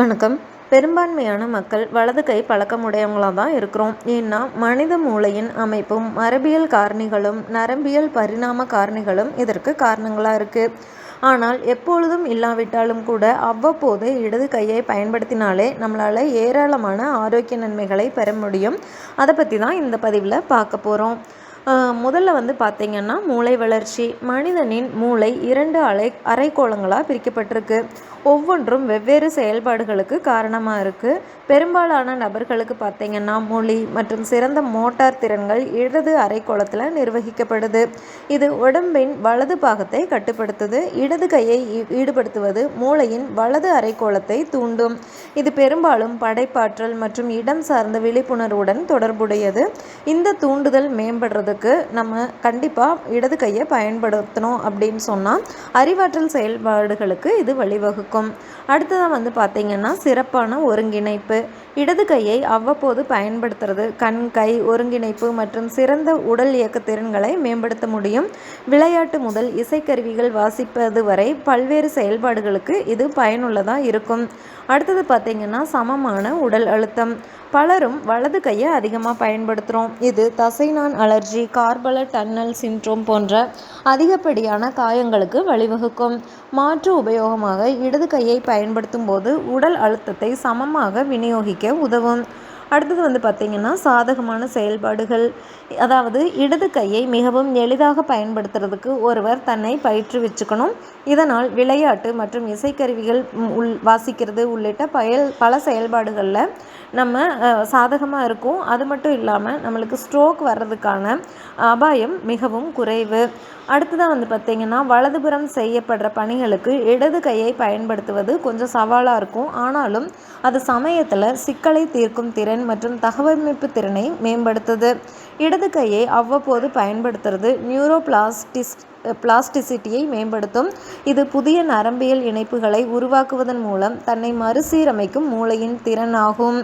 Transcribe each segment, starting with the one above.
வணக்கம். பெரும்பான்மையான மக்கள் வலது கை பழக்கமுடையவங்களாக தான் இருக்கிறோம். ஏன்னா மனித மூளையின் அமைப்பும் மரபியல் காரணிகளும் நரம்பியல் பரிணாம காரணிகளும் இதற்கு காரணங்களாக இருக்குது ஆனால் எப்பொழுதும் இல்லாவிட்டாலும் கூட அவ்வப்போது இடது கையை பயன்படுத்தினாலே நம்மளால் ஏராளமான ஆரோக்கிய நன்மைகளை பெற முடியும். அதை பற்றி தான் இந்த பதிவில் பார்க்க போகிறோம் முதல்ல வந்து பார்த்திங்கன்னா மூளை வளர்ச்சி. மனிதனின் மூளை இரண்டு அலை அரைக்கோளங்களாக பிரிக்கப்பட்டிருக்கு. ஒவ்வொன்றும் வெவ்வேறு செயல்பாடுகளுக்கு காரணமாக இருக்குது பெரும்பாலான நபர்களுக்கு பார்த்திங்கன்னா மொழி மற்றும் சிறந்த மோட்டார் திறன்கள் இடது அரைக்கோளத்தில் நிர்வகிக்கப்படுது. இது உடம்பின் வலது பாகத்தை கட்டுப்படுத்துது. இடது கையை ஈடுபடுத்துவது மூளையின் வலது அரைக்கோளத்தை தூண்டும். இது பெரும்பாலும் படைப்பாற்றல் மற்றும் இடம் சார்ந்த விழிப்புணர்வுடன் தொடர்புடையது. இந்த தூண்டுதல் மேம்படுறதுக்கு நம்ம கண்டிப்பாக இடது கையை பயன்படுத்தணும் அப்படின்னு சொன்னால் அறிவாற்றல் செயல்பாடுகளுக்கு இது வழிவகுக்கும். அடுத்ததாக வந்து பார்த்திங்கன்னா சிறப்பான ஒருங்கிணைப்பு. இடது கையை அவ்வப்போது பயன்படுத்துறது. கண் கை ஒருங்கிணைப்பு மற்றும் சிறந்த உடல் இயக்க திறன்களை மேம்படுத்த முடியும். விளையாட்டு முதல் இசைக்கருவிகள் வாசிப்பது வரை பல்வேறு செயல்பாடுகளுக்கு இது பயனுள்ளதாக இருக்கும். அடுத்தது பார்த்திங்கன்னா சமமான உடல் அழுத்தம். பலரும் வலது கையை அதிகமாக பயன்படுத்துகிறோம் இது தசைநான் அலர்ஜி கார்பல டன்னல் சின்ட்ரோம் போன்ற அதிகப்படியான காயங்களுக்கு வழிவகுக்கும். மாற்று உபயோகமாக இடது கையை பயன்படுத்தும் போது உடல் அழுத்தத்தை சமமாக விநியோகிக்க உதவும். அடுத்தது வந்து பார்த்திங்கன்னா சாதகமான செயல்பாடுகள். அதாவது இடது கையை மிகவும் எளிதாக பயன்படுத்துறதுக்கு ஒருவர் தன்னை பயிற்றுவிச்சுக்கணும் இதனால் விளையாட்டு மற்றும் இசைக்கருவிகள் உள் வாசிக்கிறது உள்ளிட்ட பயல் பல செயல்பாடுகளில் நம்ம சாதகமாக இருக்கும். அது மட்டும் இல்லாமல் நம்மளுக்கு ஸ்ட்ரோக் வர்றதுக்கான அபாயம் மிகவும் குறைவு. அடுத்ததாக வந்து பார்த்திங்கன்னா வலதுபுறம் செய்யப்படுற பணிகளுக்கு இடது கையை பயன்படுத்துவது கொஞ்சம் சவாலாக இருக்கும். ஆனாலும் அது சமயத்தில் சிக்கலை தீர்க்கும் திறன் மற்றும் தகவமைப்பு திறனை மேம்படுத்துது. இடது கையை அவ்வப்போது பயன்படுத்துறது நியூரோ பிளாஸ்டிஸ் பிளாஸ்டிசிட்டியை மேம்படுத்தும். இது புதிய நரம்பியல் இணைப்புகளை உருவாக்குவதன் மூலம் தன்னை மறுசீரமைக்கும் மூளையின் திறன் ஆகும்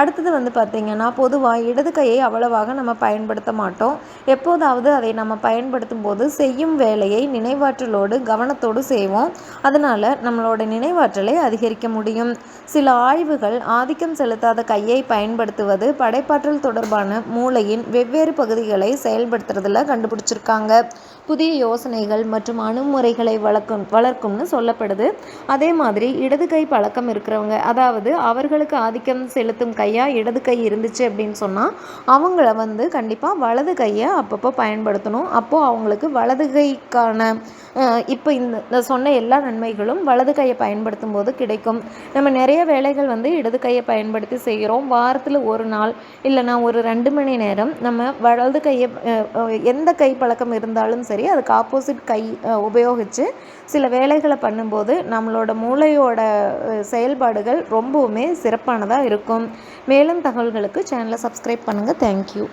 அடுத்தது வந்து பார்த்திங்கன்னா பொதுவாக இடது கையை அவ்வளவாக நம்ம பயன்படுத்த மாட்டோம். எப்போதாவது அதை நம்ம பயன்படுத்தும் போது செய்யும் வேலையை நினைவாற்றலோடு கவனத்தோடு செய்வோம். அதனால் நம்மளோட நினைவாற்றலை அதிகரிக்க முடியும். சில ஆய்வுகள் ஆதிக்கம் செலுத்தாத கையை பயன்படுத்துவது படைப்பாற்றல் தொடர்பான மூளையின் வெவ்வேறு பகுதிகளை செயல்படுத்துறதுல கண்டுபிடிச்சிருக்காங்க. புதிய யோசனைகள் மற்றும் அணுமுறைகளை வளர்க்கும் வளர்க்கும்னு சொல்லப்படுது. அதே மாதிரி இடது கை பழக்கம் இருக்கிறவங்க அதாவது அவர்களுக்கு ஆதிக்கம் செலுத்தும் கையாக இடது கை இருந்துச்சு அப்படின்னு சொன்னால் அவங்கள வந்து கண்டிப்பாக வலது கையை அப்பப்போ பயன்படுத்தணும். அப்போது அவங்களுக்கு வலது கைக்கான இப்போ இந்த சொன்ன எல்லா நன்மைகளும் வலது கையை பயன்படுத்தும் போது கிடைக்கும். நம்ம நிறைய வேலைகள் வந்து இடது கையை பயன்படுத்தி செய்கிறோம். வாரத்தில் ஒரு நாள் இல்லைனா ஒரு ரெண்டு மணி நேரம் நம்ம வலது கையை எந்த கை பழக்கம் இருந்தாலும் சரி அதுக்கு ஆப்போசிட் கை உபயோகித்து சில வேலைகளை பண்ணும்போது நம்மளோட மூளையோட செயல்பாடுகள் ரொம்பவுமே சிறப்பானதாக இருக்கும். மேலும் தகவல்களுக்கு சேனலை சப்ஸ்கிரைப் பண்ணுங்கள் தேங்க்யூ